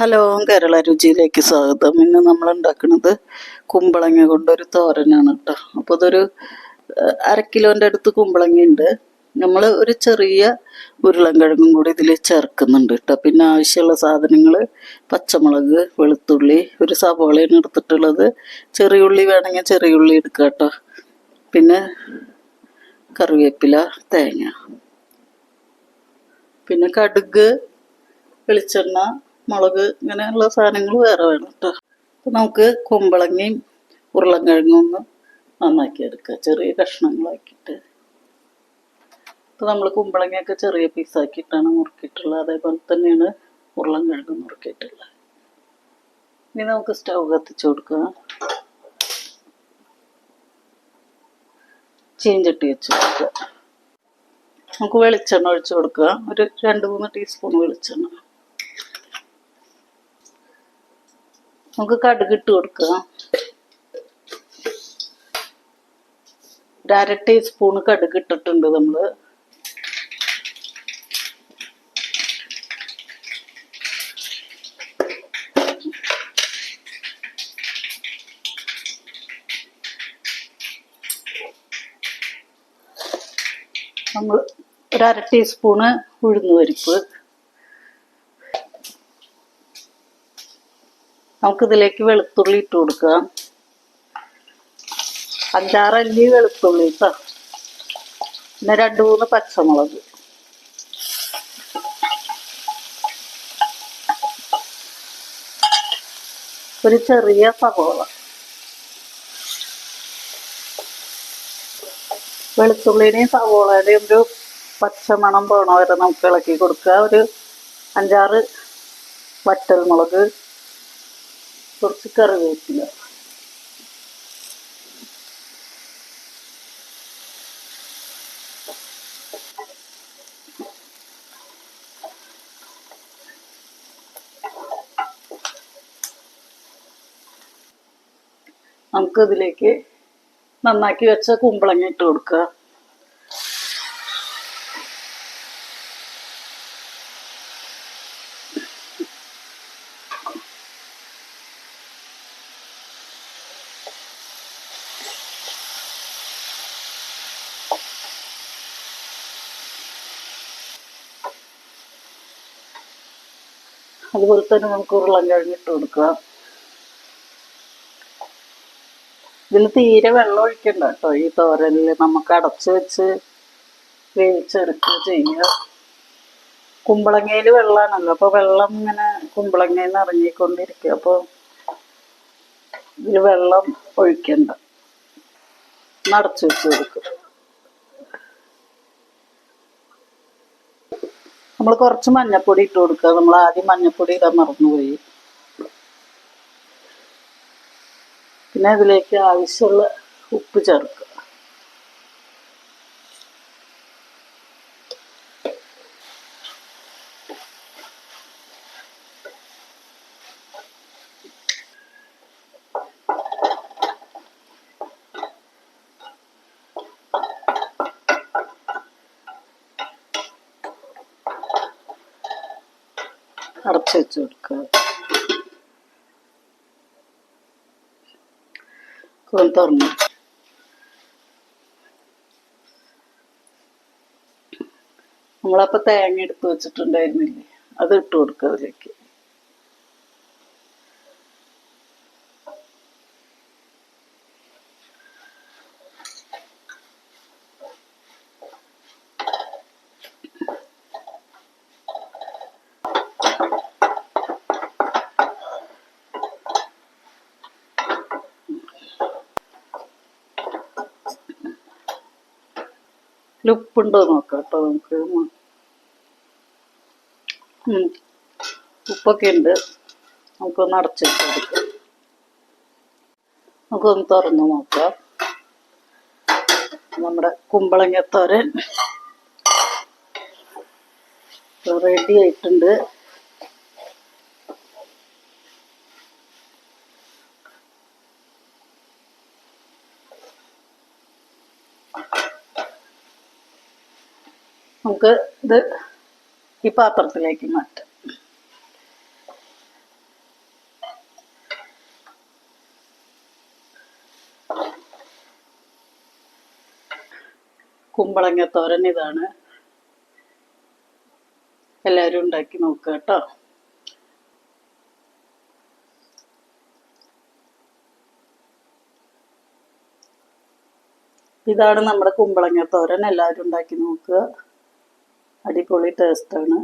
Hello Kerala രുചിയിലേക്ക് സ്വാഗതം. ഇന്ന് നമ്മൾ ഉണ്ടാക്കുന്നത് കുമ്പളങ്ങ കൊണ്ടൊരു തോരനാണ് കേട്ടോ അപ്പോൾ ഇതൊരു അരക്കിലോന്റെ അര കിലോന്റെ അടുത്ത് കുമ്പളങ്ങ ഉണ്ട് നമ്മൾ ഒരു ചെറിയ ഉരുളൻകിഴങ്ങും കൂടി ഇതിൽ ചേർക്കുന്നുണ്ട് കേട്ടോ പിന്നെ ആവശ്യമുള്ള സാധനങ്ങൾ പച്ചമുളക് വെളുത്തുള്ളി ഒരു സവോളയാണ് എടുത്തിട്ടുള്ളത്. ചെറിയുള്ളി വേണമെങ്കിൽ ചെറിയുള്ളി എടുക്കുക കേട്ടോ പിന്നെ കറിവേപ്പില തേങ്ങ. പിന്നെ കടുക് വെളിച്ചെണ്ണ മുളക് ഇങ്ങനെയുള്ള സാധനങ്ങൾ വേറെ വേണം കേട്ടോ. അപ്പം നമുക്ക് കുമ്പളങ്ങയും ഉരുളൻകിഴങ്ങും ഒന്ന് നന്നാക്കി എടുക്കുക ചെറിയ കഷ്ണങ്ങളാക്കിയിട്ട്. ഇപ്പം നമ്മൾ കുമ്പളങ്ങയൊക്കെ ചെറിയ പീസാക്കിയിട്ടാണ് മുറുക്കിയിട്ടുള്ളത്. അതേപോലെ തന്നെയാണ് ഉരുളൻകിഴങ്ങ് മുറുക്കിയിട്ടുള്ളത്. ഇനി നമുക്ക് സ്റ്റൗ കത്തിച്ചു കൊടുക്കുക ചീഞ്ചട്ടി വെച്ച് കൊടുക്കുക നമുക്ക് വെളിച്ചെണ്ണ ഒഴിച്ച് കൊടുക്കുക ഒരു രണ്ട് മൂന്ന് ടീസ്പൂൺ വെളിച്ചെണ്ണ. നമുക്ക് കടുക് ഇട്ട് കൊടുക്കുക. ഒരു അര ടീസ്പൂൺ കടുക് ഇട്ടിട്ടുണ്ട് നമ്മൾ നമ്മൾ ഒരു അര ടീസ്പൂണ് ഉഴുന്ന് പരിപ്പ്. നമുക്കിതിലേക്ക് വെളുത്തുള്ളി ഇട്ട് കൊടുക്കുക. അഞ്ചാറല്ലി വെളുത്തുള്ളി കേട്ടോ പിന്നെ രണ്ട് മൂന്ന് പച്ചമുളക്. ഒരു ചെറിയ സവോള. വെളുത്തുള്ളിനെയും സവോളയുടെയും ഒരു പച്ചമണം പോണ നമുക്ക് ഇളക്കി കൊടുക്കുക. ഒരു അഞ്ചാറ് വറ്റൽ മുളക് കുറച്ച് കറിവേപ്പില. നമുക്കതിലേക്ക് നന്നാക്കി വെച്ച കുമ്പളങ്ങ ഇട്ട് കൊടുക്കുക. അതുപോലെ തന്നെ നമുക്ക് ഉരുളൻ ഇട്ട് കൊടുക്കുക. ഇതിൽ തീരെ വെള്ളം ഒഴിക്കണ്ട കേട്ടോ. ഈ തോരനിൽ നമുക്ക് അടച്ച് വെച്ച് വേവിച്ചെടുക്കുക ചെയ്യുക. കുമ്പളങ്ങയിൽ വെള്ളമാണല്ലോ അപ്പോൾ വെള്ളം ഇങ്ങനെ കുമ്പളങ്ങയിൽ നിന്ന് ഇറങ്ങിക്കൊണ്ടിരിക്കുക. അപ്പോൾ ഇതിൽ വെള്ളം ഒഴിക്കണ്ട. നടച്ചു വെച്ച് കൊടുക്കും നമ്മൾ കുറച്ച് മഞ്ഞപ്പൊടി ഇട്ട് കൊടുക്കുക. നമ്മൾ ആദ്യം മഞ്ഞപ്പൊടി ഇടാൻ മറന്നുപോയി. പിന്നെ അതിലേക്ക് ആവശ്യമുള്ള ഉപ്പ് ചേർക്കുക. അടച്ചു വെച്ച് കൊടുക്കുക. ഒന്ന് തുറന്നു. നമ്മളപ്പോൾ തേങ്ങ എടുത്ത് വെച്ചിട്ടുണ്ടായിരുന്നില്ലേ? അത് ഇട്ട് കൊടുക്കുക അതിലേക്ക്. ഉപ്പുണ്ടോ നോക്കാം കേട്ടോ നമുക്ക്. ഉപ്പൊക്കെ ഉണ്ട്. നമുക്കൊന്ന് അടച്ചിട്ട് നമുക്കൊന്ന് തുറന്നു നോക്കാം. നമ്മുടെ കുമ്പളങ്ങത്തോരൻ റെഡി ആയിട്ടുണ്ട്. നമുക്ക് ഇത് ഈ പാത്രത്തിലേക്ക് മാറ്റാം. കുമ്പളങ്ങ തോരൻ ഇതാണ്. എല്ലാവരും ഉണ്ടാക്കി നോക്കുക കേട്ടോ. ഇതാണ് നമ്മുടെ കുമ്പളങ്ങ തോരൻ. എല്ലാവരും ഉണ്ടാക്കി നോക്കുക അടിപൊളി ടേസ്റ്റാണ്